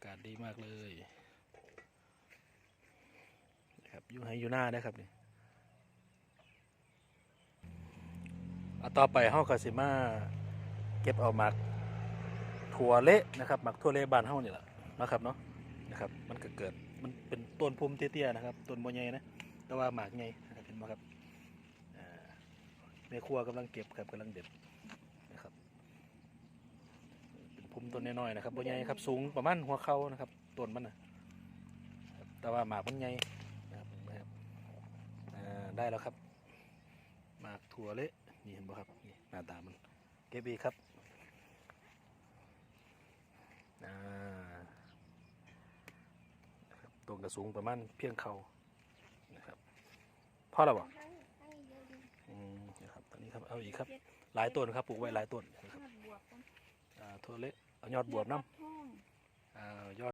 ากาศดีมากเลยนะครับอยู่ให้อยู่หน้าได้ครับนี่เอาต่อไปเฮาก็สิมาเก็บเอาหมักถั่วเละนะครับหมักถั่วเละบานเฮานี่แหละนะครับเนาะนะครับมันก็เกิดมันเป็นต้นพุ่มเตี้ยๆนะครับต้นบ่ใหญ่นะแต่ว่าหมากใหญ่นะครับเห็นไหมครับอ่าแม่ครัวกำลังเก็บครับกำลังเด็ดนะครับ เป็นพุ่ม ต้นน้อยๆนะครับบ่ใหญ่ครับสูงประมาณหัวเข่านะครับต้นมันนะแต่ว่าหมากมันใหญ่นะครับนะครับได้แล้วครับ หมากถั่วเละนี่เห็นบ่ครับนี่หน้าตามันเก็บอีครับอ่านะครับต้นกระสูงประมาณเพียงเข่านะครับพอแล้วบ่ให้ให้เยอะอืมนะครับตอนนี้ครับเอาอีกครับ หลายต้นครับปลูกไว้หลายต้นนะครับถั่วเละ เอาย